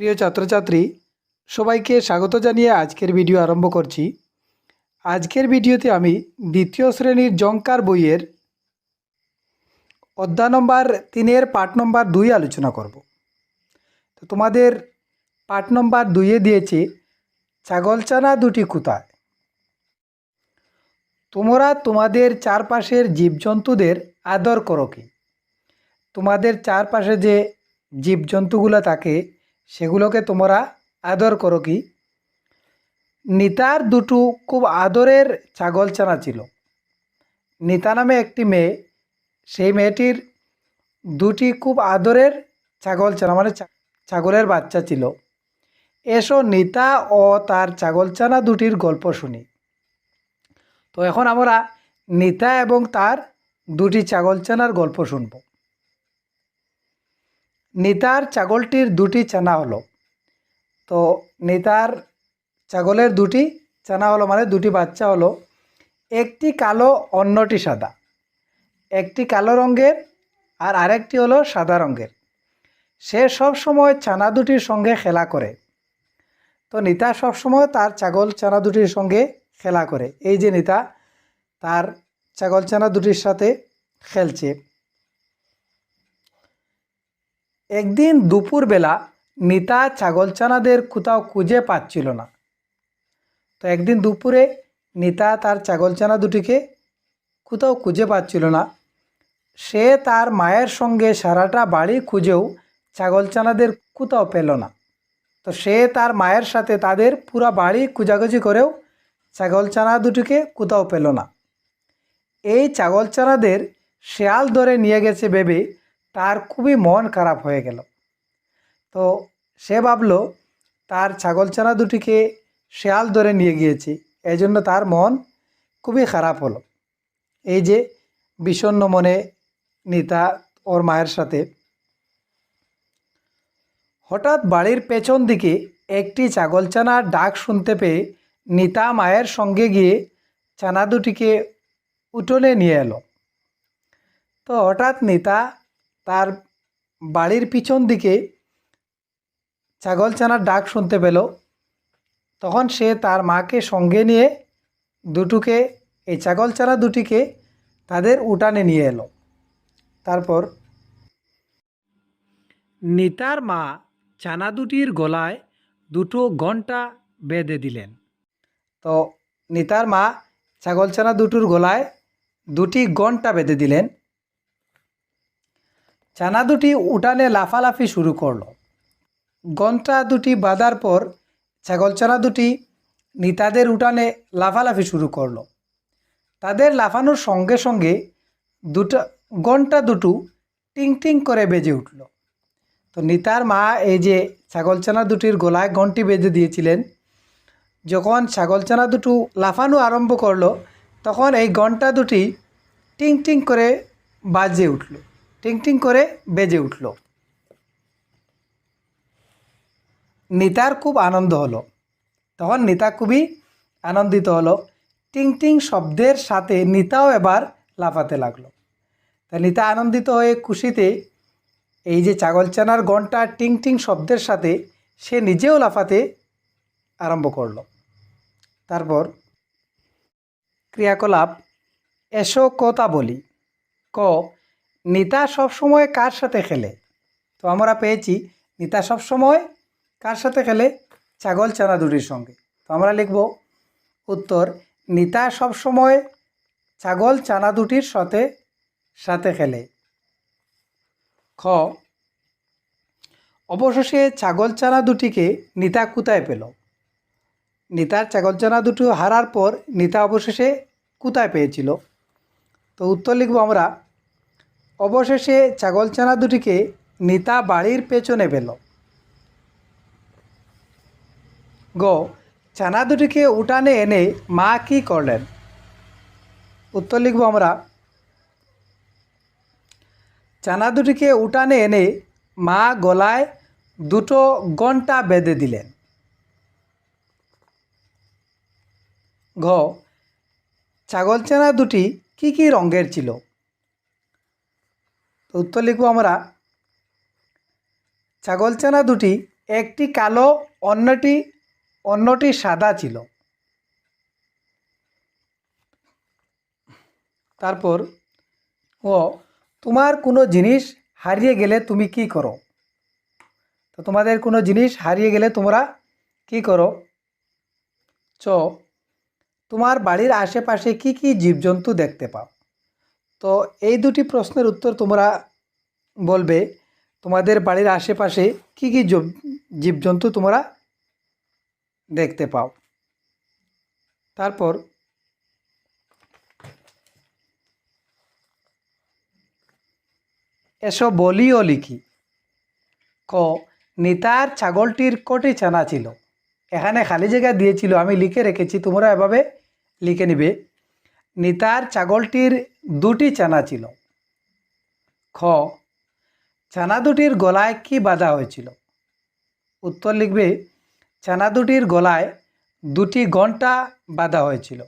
প্রিয় ছাত্রছাত্রী, সবাইকে স্বাগত জানিয়ে আজকের ভিডিও আরম্ভ করছি। আজকের ভিডিওতে আমি দ্বিতীয় শ্রেণির জঙ্কার বইয়ের অধ্যায় নম্বর তিনের পাঠ নম্বর দুই আলোচনা করব। তো তোমাদের পাঠ নম্বর দুইয়ে দিয়েছে ছাগলচানা দুটি কোথায় তোমরা তোমাদের চারপাশের জীবজন্তুদের আদর করো কি? তোমাদের চারপাশে যে জীবজন্তুগুলো থাকে সেগুলোকে তোমরা আদর করো কি? নিতার দুটো খুব আদরের ছাগলছানা ছিল। নিতা নামে একটি মেয়ে, সেই মেয়েটির দুটি খুব আদরের ছাগলছানা মানে ছা- ছাগলের বাচ্চা ছিল। এসো নিতা ও তার ছাগলছানা দুটির গল্প শুনি। তো এখন আমরা নিতা এবং তার দুটি ছাগলছানার গল্প শুনব। নিতার ছাগলটির দুটি ছানা হলো। তো নিতার ছাগলের দুটি ছানা হলো মানে দুটি বাচ্চা হলো। একটি কালো, অন্যটি সাদা। একটি কালো রঙের আর আরেকটি হলো সাদা রঙের। সে সব সময় ছানা দুটির সঙ্গে খেলা করে। তো নিতা সবসময় তার ছাগল ছানা দুটির সঙ্গে খেলা করে। এই যে নিতা, তার ছাগল ছানা দুটির সাথে খেলছে। একদিন দুপুরবেলা নিতা ছাগলছানাদের কোথাও খুঁজে পাচ্ছিল না। তো একদিন দুপুরে নিতা তার ছাগলছানা দুটিকে কোথাও খুঁজে পাচ্ছিল না। সে তার মায়ের সঙ্গে সারাটা বাড়ি খুঁজেও ছাগলছানাদের কোথাও পেল না। তো সে তার মায়ের সাথে তাদের পুরা বাড়ি খুঁজাখুঁজি করেও ছাগলছানা দুটিকে কোথাও পেল না। এই ছাগলছানাদের শেয়াল ধরে নিয়ে গেছে ভেবে তার খুবই মন খারাপ হয়ে গেল। তো সে ভাবলো, তার ছাগল ছাগলছানা দুটিকে শেয়াল ধরে নিয়ে গিয়েছে, এই জন্য তার মন খুবই খারাপ হলো। এই যে বিষণ্ন মনে নিতা ওর মায়ের সাথে। হঠাৎ বাড়ির পেছন দিকে একটি ছাগলছানার ডাক শুনতে পেয়ে নিতা মায়ের সঙ্গে গিয়ে ছানা দুটিকে উঠোনে নিয়ে এলো। তো হঠাৎ নিতা তার বাড়ির পিছন দিকে ছাগলছানার ডাক শুনতে পেল। তখন সে তার মাকে সঙ্গে নিয়ে দুটোকে, এই ছাগলছানা দুটিকে তাদের উঠানে নিয়ে এলো। তারপর নিতার মা ছানা দুটির গলায় দুটো ঘণ্টা বেঁধে দিলেন। তো নিতার মা ছাগলছানা দুটোর গলায় দুটি ঘণ্টা বেঁধে দিলেন। ছানা দুটি উঠানে লাফালাফি শুরু করল। ঘণ্টা দুটি বাঁধার পর ছাগল ছাগলছানা দুটি নিতাদের উঠানে লাফালাফি শুরু করল। তাদের লাফানোর সঙ্গে সঙ্গে দুটো ঘণ্টা দুটো টিং টিং করে বেজে উঠল। তো নিতার মা এই যে ছাগল ছাগলছানা দুটির গলায় ঘন্টি বেঁধে দিয়েছিলেন, যখন ছাগল ছাগলছানা দুটো লাফানো আরম্ভ করল, তখন এই ঘণ্টা দুটি টিং টিং করে বাজে উঠল। টিং টিং করে বেজে উঠল। নিতার খুব আনন্দ হলো। তখন নিতা খুবই আনন্দিত হলো। টিং টিং শব্দের সাথে নিতাও এবার লাফাতে লাগল। তা নিতা আনন্দিত হয়ে খুশিতে এই যে ছাগলচানার ঘণ্টা টিং টিং শব্দের সাথে সে নিজেও লাফাতে আরম্ভ করল। তারপর ক্রিয়াকলাপ এসো কথা বলি। ক নিতা সবসময় কার সাথে খেলে? তো আমরা পেয়েছি নিতা সবসময় কার সাথে খেলে? ছাগল চানা দুটির সঙ্গে। তো আমরা লিখব উত্তর, নিতা সবসময় ছাগল চানা দুটির সাথে সাথে খেলে। খ, অবশেষে ছাগল চানা দুটিকে নিতা কোথায় পেল। নিতার ছাগল চানা দুটো হারার পর নিতা অবশেষে কোথায় পেয়েছিল। তো উত্তর লিখব আমরা অবশেষে ছাগল চানা দুটিকে নিতা বাড়ির পেছনে পেল। গ, ছানা দুটিকে উঠানে এনে মা কি করলেন? উত্তর লিখব আমরা। ছানা দুটিকে উঠানে এনে মা গলায় দুটো ঘণ্টা বেঁধে দিলেন। ঘ, ছাগলছানা দুটি কি কি রঙের ছিল? তো উত্তর লিখব আমরা। ছাগল ছাগলছানা দুটি, একটি কালো, অন্যটি অন্যটি সাদা ছিল। তারপর, ও, তোমার কোনো জিনিস হারিয়ে গেলে তুমি কি করো? তো তোমাদের কোনো জিনিস হারিয়ে গেলে তোমরা কি করো? চ, তোমার বাড়ির আশেপাশে কি কি জীবজন্তু দেখতে পাও? তো এই দুটি প্রশ্নের উত্তর তোমরা বলবে, তোমাদের বাড়ির আশেপাশে কি কি জীবজন্তু তোমরা দেখতে পাও। তারপর এসো বলিও লিখি। ক, নিতার ছাগলটির কটি ছানা ছিল? এখানে খালি জায়গা দিয়েছিল, আমি লিখে রেখেছি, তোমরা এভাবে লিখে নিবে। নিতার ছাগলটির দুটি চানা ছিল। খ, ছানা দুটির গলায় কি বাঁধা হয়েছিল? উত্তর লিখবে, ছানা দুটির গলায় দুটি ঘণ্টা বাঁধা হয়েছিল।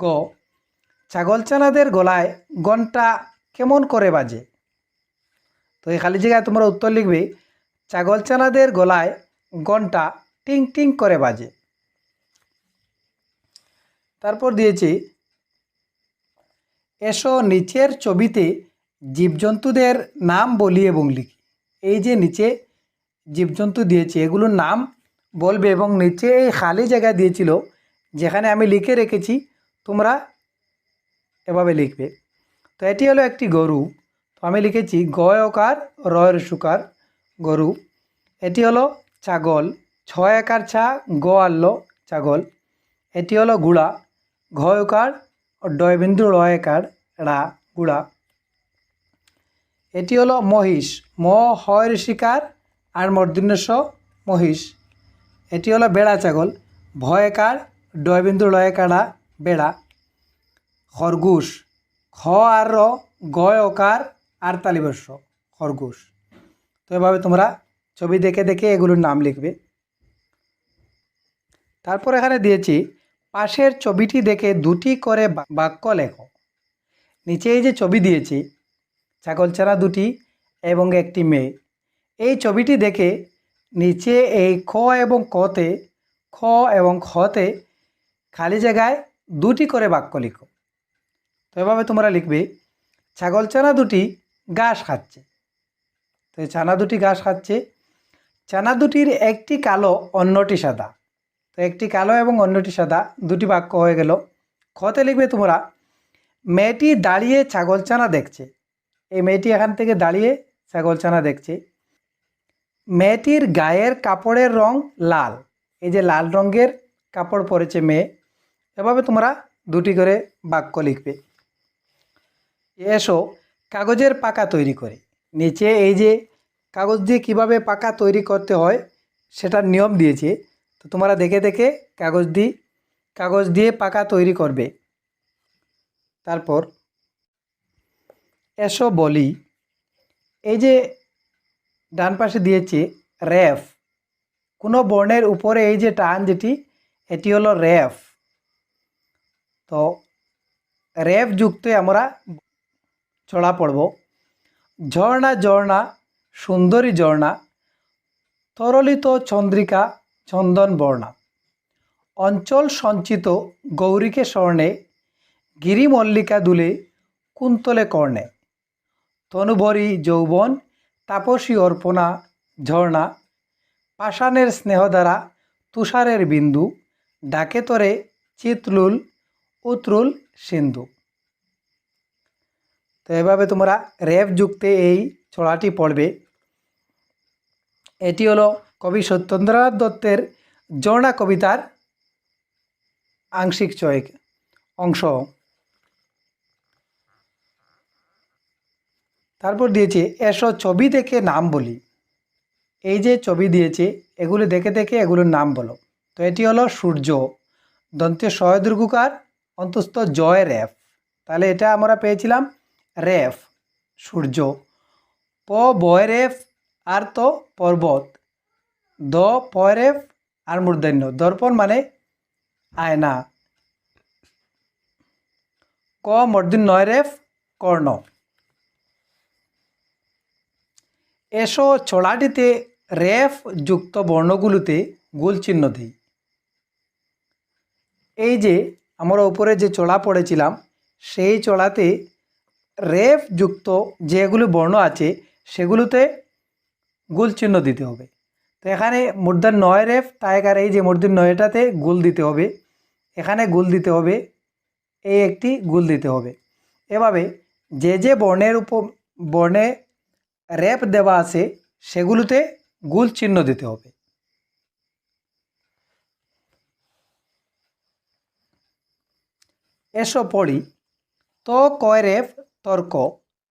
গ, ছাগল ছানাদের গলায় ঘণ্টা কেমন করে বাজে? তো এই খালি জায়গায় তোমরা উত্তর লিখবে, ছাগল ছানাদের গলায় ঘণ্টা টিং টিং করে বাজে। তারপর দিয়েছি, এসো নিচের ছবিতে জীবজন্তুদের নাম বলি এবং লিখি। এই যে নিচে জীবজন্তু দিয়েছে, এগুলোর নাম বলবে এবং নিচে এই খালি জায়গা দিয়েছিল, যেখানে আমি লিখে রেখেছি, তোমরা এভাবে লিখবে। তো এটি হলো একটি গরু। তো আমি লিখেছি গয়কার রয়ের সুকার গরু। এটি হলো ছাগল, ছয় একার ছা, গ আল্ল, ছাগল। এটি হলো গুড়া। ঘয়কার ডয়বিন্দু রয়কার রা গুড়া এটি হলো মহিষ, ম হয় শিকার আর মর্দিন্যস মহিষ। এটি হলো বেড়া ছাগল ভয়কার ডয়বিন্দু লয়কাড়া বেড়া খরগোশ খ আর র গয় ওকার আর তালিবস্য খরগোশ তো এভাবে তোমরা ছবি দেখে দেখে এগুলোর নাম লিখবে। তারপর এখানে দিয়েছি পাশের ছবিটি দেখে দুটি করে বাক্য লেখো। নিচে এই যে ছবি দিয়েছি ছাগলছানা দুটি এবং একটি মেয়ে, এই ছবিটি দেখে নিচে এই খ এবং কতে, খ এবং খতে খালি জায়গায় দুটি করে বাক্য লিখো। তো এভাবে তোমরা লিখবে, ছাগল ছানা দুটি ঘাস খাচ্ছে। তো এই ছানা দুটি ঘাস খাচ্ছে, ছানা দুটির একটি কালো, অন্যটি সাদা। তো একটি কালো এবং অন্যটি সাদা, দুটি বাক্য হয়ে গেল। খতে লিখবে তোমরা, মেয়েটি দাঁড়িয়ে ছাগল ছানা দেখছে। এই মেয়েটি এখান থেকে দাঁড়িয়ে ছাগল ছানা দেখছে। মেয়েটির গায়ের কাপড়ের রং লাল। এই যে লাল রঙের কাপড় পরেছে মেয়ে, এভাবে তোমরা দুটি করে বাক্য লিখবে। এসো, কাগজের পাকা তৈরি করে। নিচে এই যে কাগজ দিয়ে কীভাবে পাকা তৈরি করতে হয়, সেটার নিয়ম দিয়েছে। তো তোমরা দেখে দেখে কাগজ দিয়ে কাগজ দিয়ে পাকা তৈরি করবে। তারপর এসো বলি, এই যে ডান পাশে দিয়েছে র্যাফ কোনো বর্ণের উপরে এই যে টান যেটি, এটি হলো র্যাফ তো র্যাফ যুক্তে আমরা ছড়া পড়ব। ঝর্ণা ঝর্ণা, সুন্দরী ঝর্ণা, তরলিত চন্দ্রিকা চন্দন বর্ণা। অঞ্চল সঞ্চিত গৌরীকে স্বর্ণে গিরিমল্লিকা দুলে কুন্তলে কর্ণে। তনুভরি যৌবন, তাপসী অর্পণা, ঝর্ণা। পাষাণের স্নেহদ্বারা তুষারের বিন্দু। ডাকে তরে চিতলুল, উত্রুল সিন্ধু। তো এভাবে তোমরা র্যাপ যুক্তে এই ছড়াটি পড়বে। এটি হলো কবি সত্যেন্দ্রনাথ দত্তের জর্ণা কবিতার আংশিক চয়েক অংশ। তারপর দিয়েছে, এসো ছবি দেখে নাম বলি। এই যে ছবি দিয়েছে, এগুলো দেখে দেখে এগুলোর নাম বলো। তো এটি হলো সূর্য, দন্তে সয়দুর্গুকার অন্তস্থ জয় র্যাফ তাহলে এটা আমরা পেয়েছিলাম র্যাফ সূর্য। প বয় রেফ, আর তো পর্বত। দ পয়রেফ আর মূর্ধন্য। দর্পণ মানে আয়না। ক মর্দিন নয় রেফ কর্ণ। এসো ছড়াটিতে রেফ যুক্ত বর্ণগুলোতে গোল চিহ্ন দিই। এই যে আমরা উপরে যে চড়া পড়েছিলাম, সেই চড়াতে রেফ যুক্ত যেগুলো বর্ণ আছে, সেগুলোতে গোল চিহ্ন দিতে হবে। তো এখানে মূর্ধার নয় রেফ তাই আর এই যে মূর্ধার নয়টাতে গোল দিতে হবে। এখানে গোল দিতে হবে, এই একটি গোল দিতে হবে। এভাবে যে যে বর্ণের উপর, বর্ণে র্যাপ দেওয়া আছে, সেগুলোতে গোল চিহ্ন দিতে হবে। এসো পড়ি। ত কয় রেফ তর্ক।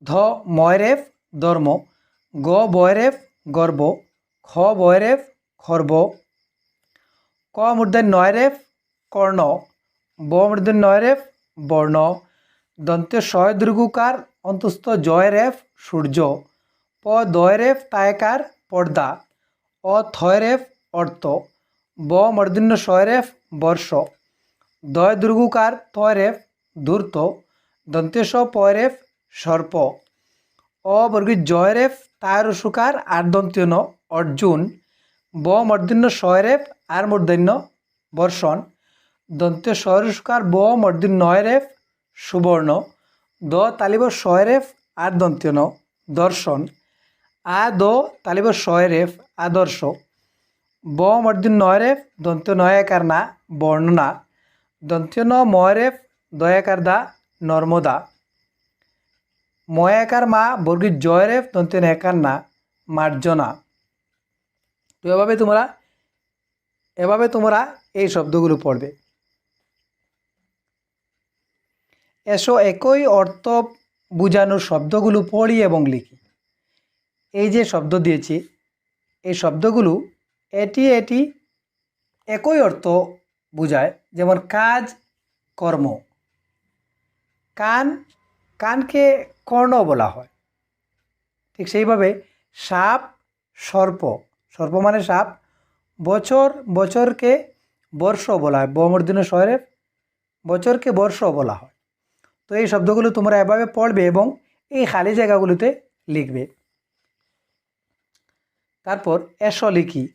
ধ ময় রেফ ধর্ম। গ বয় রেফ গর্ব। খ বয় রেফ খর্ব ক মূর্ধন্য নয় রেফ কর্ণ ব মূর্ধন্য নয় রেফ বর্ণ দন্তে শয় দীর্ঘকার অন্তস্থ জয় রেফ সূর্য প দয় রেফ তায়কার পর্দা অ থয় রেফ অর্থ ব মর্দিন্য শয় রেফ বর্ষ দয় দুর্গুকার তয় রেফ ধূর্ত দন্তেশ পয় রেফ সর্প অ বর্গীর জয় রেফ তার সুকার আর দন্তীয় ন অর্জুন ব মর্দিন্য শয় রেফ আর মূর্ধন্য বর্ষণ। দন্ত্য শয়রস্কার ব মর্দিন নয় রেফ সুবর্ণ। দ তালিব শয় রেফ আর দন্ত্য ন দর্শন। আ দ তালিব শয় রেফ আদর্শ ব মর্দিন রেফ দন্ত নয়াকার না বর্ণনা। দন্ত্য ন ময় রেফ দয়াকার দা নর্মদা। ময়াকার মা বর্গীর জয় রেফ দন্ত নয়াকার না মার্জনা। তো এভাবে তোমরা এভাবে তোমরা এই শব্দগুলো পড়বে। এসো একই অর্থ বোঝানোর শব্দগুলো পড়ি এবং লিখি। এই যে শব্দ দিয়েছি, এই শব্দগুলো এটি এটি একই অর্থ বোঝায়, যেমন কাজ, কর্ম। কান, কানকে কর্ণ বলা হয়। ঠিক সেইভাবে সাপ, সর্প সর্প মানে সাপ বছর, বছরকে বর্ষ বলা হয়। বমর্দিন শহরের বছরকে বর্ষ বলা হয়। তো এই শব্দগুলো তোমরা এভাবে পড়বে এবং এই খালি জায়গাগুলোতে লিখবে। তারপর এসো লিখি।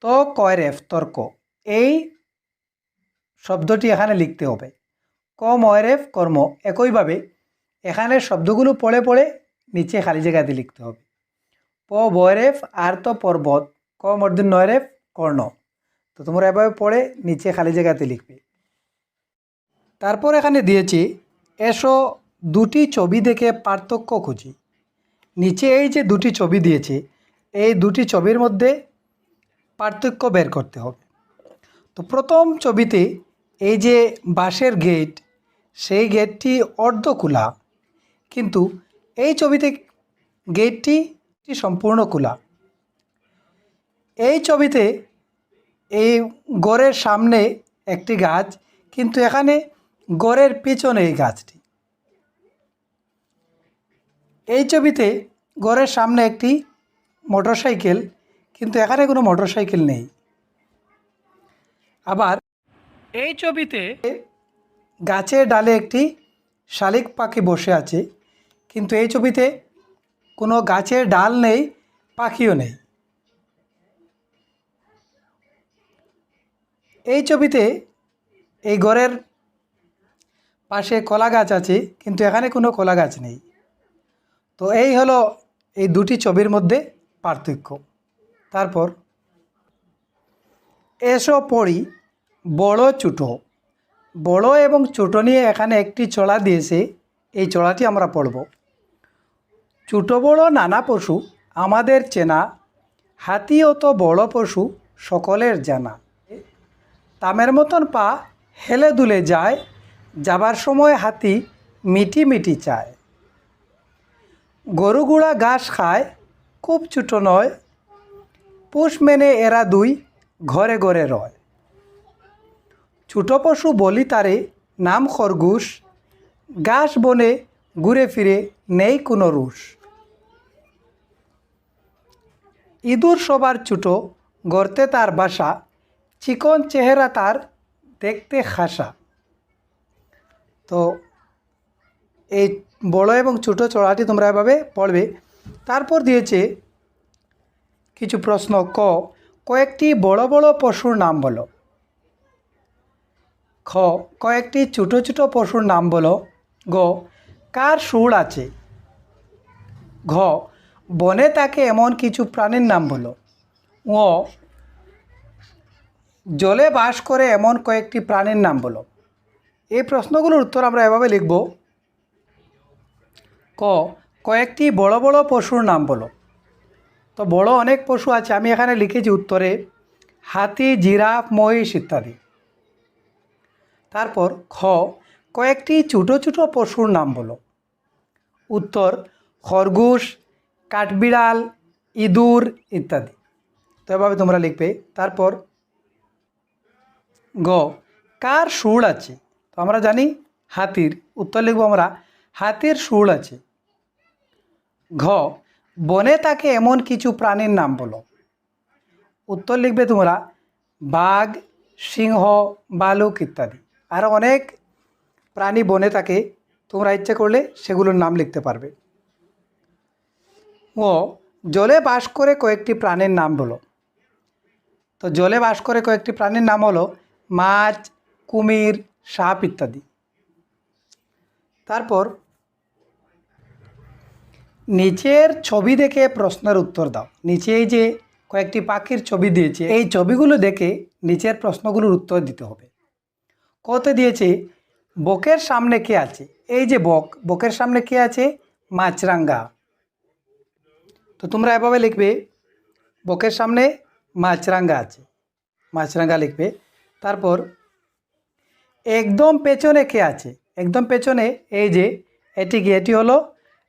তো কয়রেফ তর্ক। এই শব্দটি এখানে লিখতে হবে। ক ময়রেফ কর্ম। একইভাবে এখানে শব্দগুলো পড়ে পড়ে নিচে খালি জায়গাতে লিখতে হবে। প বয়রেফ আর তো পর্বত, ক মর্দিন নয়রেফ কর্ণ। তো তোমরা এভাবে পড়ে নিচে খালি জায়গাতে লিখবে। তারপর এখানে দিয়েছি, এসো দুটি ছবি দেখে পার্থক্য খুঁজি। নিচে এই যে দুটি ছবি দিয়েছে, এই দুটি ছবির মধ্যে পার্থক্য বের করতে হবে। তো প্রথম ছবিতে এই যে বাঁশের গেট, সেই গেটটি অর্ধ খোলা কিন্তু এই ছবিতে গেটটি সম্পূর্ণ খোলা এই ছবিতে এই গড়ের সামনে একটি গাছ, কিন্তু এখানে গড়ের পিছনে এই গাছটি। এই ছবিতে গড়ের সামনে একটি মোটরসাইকেল, কিন্তু এখানে কোনো মোটরসাইকেল নেই। আবার এই ছবিতে গাছের ডালে একটি শালিক পাখি বসে আছে, কিন্তু এই ছবিতে কোনো গাছের ডাল নেই, পাখিও নেই। এই ছবিতে এই ঘরের পাশে কলা গাছ আছে, কিন্তু এখানে কোনো কলা গাছ নেই। তো এই হলো এই দুটি ছবির মধ্যে পার্থক্য। তারপর এসো পড়ি বড় ছোটো বড় এবং ছোটো নিয়ে এখানে একটি চড়া দিয়েছে, এই চড়াটি আমরা পড়ব। ছোটো বড় নানা পশু আমাদের চেনা হাতি অত বড় পশু সকলের জানা। তামের মতন পা হেলে দুলে যায়, যাবার সময় হাতি মিটি মিটি চায়। গরুগুড়া ঘাস খায়, খুব ছোটো নয়, পুষ মেনে এরা দুই ঘরে ঘরে রয়। ছোটো পশু বলি তারে নাম খরগোশ, ঘাস বনে ঘুরে ফিরে নেই কোনো রুশ। ইঁদুর সবার ছুটো গর্তে তার বাসা, চিকন চেহারা তার দেখতে খাসা। তো এই বড় এবং ছোটো চড়াটি তোমরা এভাবে পড়বে। তারপর দিয়েছে কিছু প্রশ্ন, ক, কয়েকটি বড় বড় পশুর নাম বলো। খ, কয়েকটি ছোট ছোট পশুর নাম বলো। গ, কার সুর আছে। ঘ বনে তাকে এমন কিছু প্রাণীর নাম বলো। ও জলে বাস করে এমন কয়েকটি প্রাণীর নাম বলো। এই প্রশ্নগুলোর উত্তর আমরা এভাবে লিখব। ক, কয়েকটি বড় বড় পশুর নাম বলো। তো বড় অনেক পশু আছে, আমি এখানে লিখেছি উত্তরে হাতি, জিরাফ, মহিষ ইত্যাদি। তারপর খ, কয়েকটি ছোটো ছোটো পশুর নাম বলো। উত্তর, খরগোশ কাঠবিড়াল, ইঁদুর ইত্যাদি। তো এভাবে তোমরা লিখবে। তারপর গ, কার সুর আছে? তো আমরা জানি হাতির। উত্তর লিখব আমরা, হাতির সুর আছে। ঘ, বনে তাকে এমন কিছু প্রাণীর নাম বলো। উত্তর লিখবে তোমরা, বাঘ, সিংহ, বালুক ইত্যাদি। আরও অনেক প্রাণী বনে থাকে তোমরা ইচ্ছে করলে সেগুলোর নাম লিখতে পারবে। ও জলে বাস করে কয়েকটি প্রাণীর নাম বলো। তো জলে বাস করে কয়েকটি প্রাণীর নাম হলো মাছ, কুমির, সাপ ইত্যাদি। তারপর নিচের ছবি দেখে প্রশ্নের উত্তর দাও। নিচে এই যে কয়েকটি পাখির ছবি দিয়েছে, এই ছবিগুলো দেখে নিচের প্রশ্নগুলোর উত্তর দিতে হবে। কত দিয়েছে, বকের সামনে কে আছে? এই যে বক, বকের সামনে কে আছে? মাছরাঙ্গা। তো তোমরা এভাবে লিখবে, বকের সামনে মাছরাঙ্গা আছে, মাছরাঙ্গা লিখবে। তারপর একদম পেছনে কে আছে? একদম পেছনে এই যে, এটি কি? এটি হলো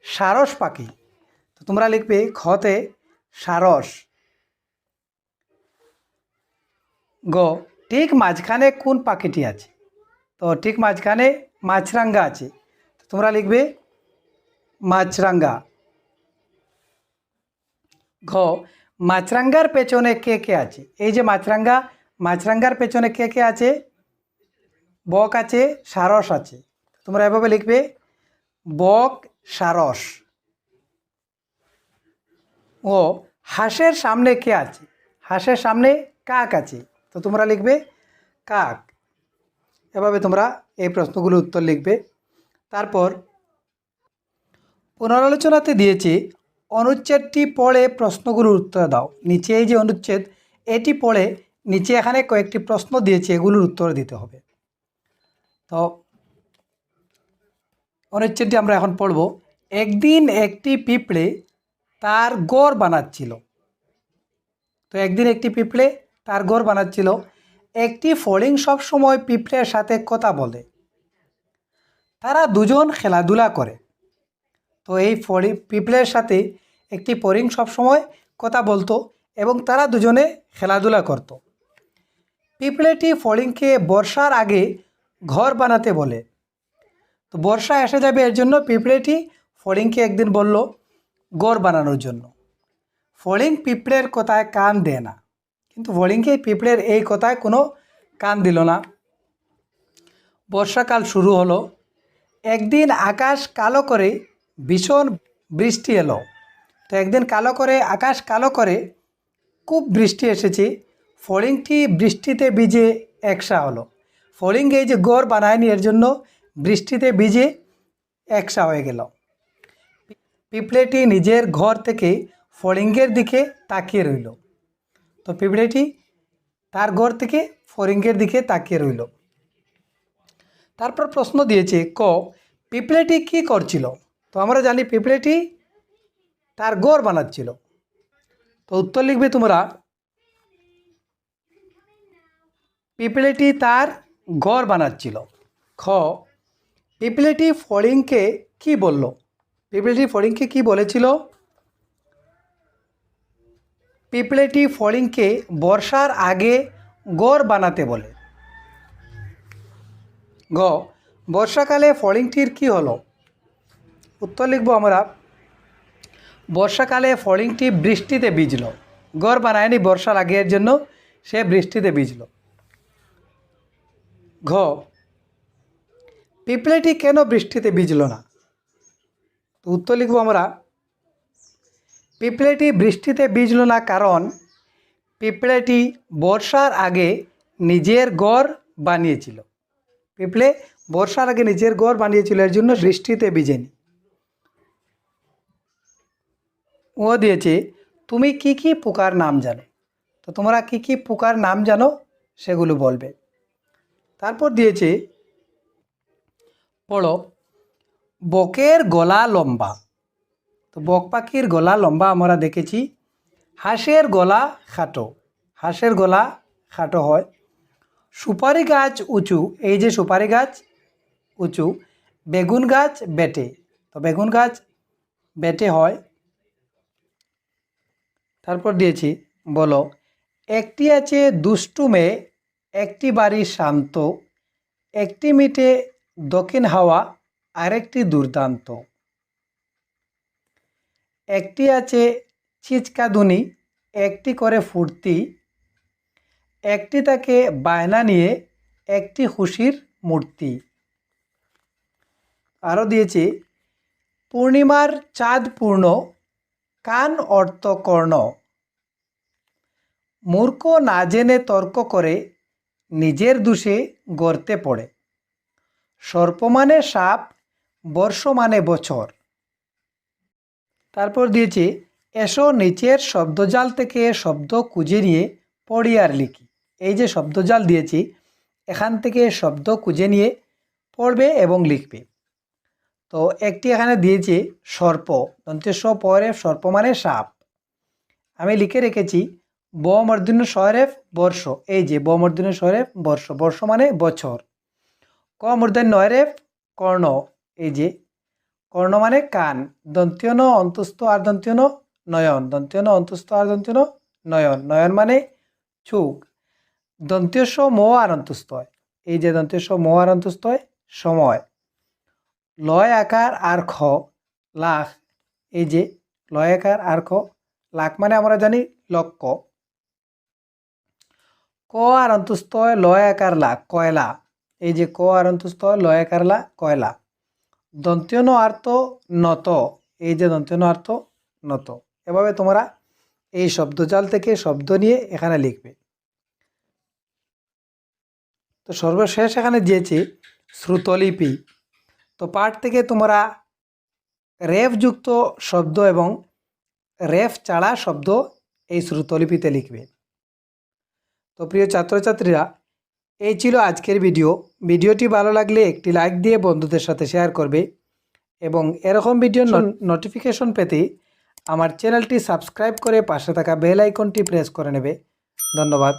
সারস পাখি। তো তোমরা লিখবে খতে সারস। গ, ঠিক মাঝখানে কোন পাখিটি আছে? তো ঠিক মাঝখানে মাছরাঙ্গা আছে। তোমরা লিখবে মাছরাঙ্গা। ঘ, মাছরাঙ্গার পেছনে কে কে আছে? এই যে মাছরাঙ্গা, মাছরাঙ্গার পেছনে কে কে আছে? বক আছে, সারস আছে। তোমরা এভাবে লিখবে, বক, সারস। ও, হাঁসের সামনে কে আছে? হাঁসের সামনে কাক আছে। তো তোমরা লিখবে, কাক। এভাবে তোমরা এই প্রশ্নগুলোর উত্তর লিখবে। তারপর, পুনরালোচনাতে দিয়েছে অনুচ্ছেদটি পড়ে প্রশ্নগুলোর উত্তর দাও। নিচে এই যে অনুচ্ছেদ, এটি পড়ে নিচে এখানে কয়েকটি প্রশ্ন দিয়েছে, এগুলোর উত্তর দিতে হবে। তো, অনুচ্ছেদটি আমরা এখন পড়ব। একদিন একটি পিঁপড়ে তার গড় বানাচ্ছিল। তো একদিন একটি পিঁপড়ে তার গড় বানাচ্ছিল। একটি ফড়িং সবসময় পিঁপড়ের সাথে কথা বলে। তারা দুজন খেলাধুলা করে। তো এই ফড়ি পিঁপড়ের সাথে একটি ফড়িং সবসময় কথা বলতো এবং তারা দুজনে খেলাধুলা করত। পিঁপড়েটি ফড়িংকে বর্ষার আগে ঘর বানাতে বলে। তো বর্ষা এসে যাবে এর জন্য পিঁপড়েটি ফড়িংকে একদিন বলল গড় বানানোর জন্য। ফড়িং পিঁপড়ের কথায় কান দেয় না। কিন্তু ফড়িংকে পিঁপড়ের এই কথায় কোনো কান দিল না। বর্ষাকাল শুরু হলো। একদিন আকাশ কালো করে ভীষণ বৃষ্টি এলো। তো একদিন কালো করে, আকাশ কালো করে খুব বৃষ্টি এসেছে। ফড়িংটি বৃষ্টিতে ভিজে একসা হলো। ফড়িং এই যে গড় বানায়নি, এর জন্য বৃষ্টিতে ভিজে একসা হয়ে গেল। পিঁপড়েটি নিজের ঘর থেকে ফড়িঙ্গের দিকে তাকিয়ে রইল। তো পিঁপড়েটি তার ঘর থেকে ফড়িঙ্গের দিকে তাকিয়ে রইল। তারপর প্রশ্ন দিয়েছে, ক, পিঁপড়েটি কি করছিল? তো আমরা জানি পিঁপড়েটি তার গড় বানাচ্ছিল। তো উত্তর লিখবে তোমরা, পিঁপড়েটি তার ঘর বানাচ্ছিল। খ, পিঁপড়েটি ফড়িংকে কি বলল? পিঁপড়েটি ফড়িংকে কি বলেছিল? পিঁপড়েটি ফড়িংকে বর্ষার আগে গড় বানাতে বলে। গ, বর্ষাকালে ফড়িংটির কি হলো? উত্তর লিখব আমরা। বর্ষাকালে ফড়িংটি বৃষ্টিতে ভিজল। গড় বানায়নি বর্ষার আগের জন্য, সে বৃষ্টিতে ভিজল। ঘ, পিঁপড়েটি কেন বৃষ্টিতে ভিজল না? তো উত্তর লিখব আমরা। পিঁপড়েটি বৃষ্টিতে ভিজল না কারণ, পিঁপড়েটি বর্ষার আগে নিজের গড় বানিয়েছিল। পিঁপড়ে বর্ষার আগে নিজের গড় বানিয়েছিল, এর জন্য বৃষ্টিতে ভিজেনি। ও দিয়েছে, তুমি কি কি পোকার নাম জানো? তো তোমরা কি কি পোকার নাম জানো সেগুলো বলবে। তারপর দিয়েছে পড়ো বকের গলা লম্বা। তো বক পাখির গলা লম্বা আমরা দেখেছি। হাঁসের গলা খাটো, হাঁসের গলা খাটো হয়। সুপারি গাছ উঁচু, এই যে সুপারি গাছ উঁচু, বেগুন গাছ বেটে, তো বেগুন গাছ বেটে হয়। তারপর দিয়েছি, বলো, একটি আছে দুষ্টু মেয়ে, একটি বাড়ি শান্ত, একটি মিটে দক্ষিণ হাওয়া, আরেকটি দুর্দান্ত। একটি আছে চিচকাদুনি, একটি করে ফুর্তি, একটি তাকে বায়না নিয়ে, একটি খুশির মূর্তি। আরও দিয়েছি, পূর্ণিমার চাঁদ পূর্ণ কান অর্থ কর্ণ মূর্খ না জেনে তর্ক করে নিজের দোষে গর্তে পড়ে সর্প মানে সাপ বর্ষ মানে বছর তারপর দিয়েছে এসো নিচের শব্দজাল থেকে শব্দ খুঁজে নিয়ে পড়ি আর লিখি। এই যে শব্দজাল দিয়েছি, এখান থেকে শব্দ খুঁজে নিয়ে পড়বে এবং লিখবে। তো একটি এখানে দিয়েছি সর্প। দন্তেশ্ব পরে সর্প মানে সাপ। আমি লিখে রেখেছি ব মর্দিন্য শহরেফ বর্ষ। এই যে ব মর্দিন্য শহরেফ বর্ষ। বর্ষ মানে বছর। ক মূর্ধন্য নয়রেফ কর্ণ। এই যে কর্ণ মানে কান। দন্তীয় ন অন্তস্থ আর দন্তীয় নয়ন। দন্তীয় ন অন্তস্থ আর দন্তীয় নয়ন। নয়ন মানে চুক। দন্ত্যস্ব ম আর অন্তস্থয়। এই যে দন্ত্যস্ব ম আর অন্তস্থয় সময়। লয় আকার আর খ, লাখ। এই যে লয় আকার আর খ, লাখ মানে আমরা জানি লক্ষ। ক আর অন্তস্থয় লয় আকার লা, কয়লা। এই যে ক আর অন্তস্থয় লয় আকার লা, কয়লা। দন্ত্যন আর্থ নত, এই যে দন্ত্যন আর্থ নত। এভাবে তোমরা এই শব্দজাল থেকে শব্দ নিয়ে এখানে লিখবে। তো সর্বশেষ এখানে দিয়েছি শ্রুতলিপি। তো পাঠ থেকে তোমরা রেফযুক্ত শব্দ এবং রেফ ছাড়া শব্দ এই শ্রুতলিপিতে লিখবে। তো প্রিয় ছাত্রছাত্রীরা এই ছিল আজকের ভিডিও ভিডিওটি ভালো লাগলে একটি লাইক দিয়ে বন্ধুদের সাথে শেয়ার করবে এবং এরকম ভিডিও নোটিফিকেশন পেতে আমার চ্যানেলটি সাবস্ক্রাইব করে পাশে থাকা বেল আইকনটি প্রেস করে নেবে। ধন্যবাদ।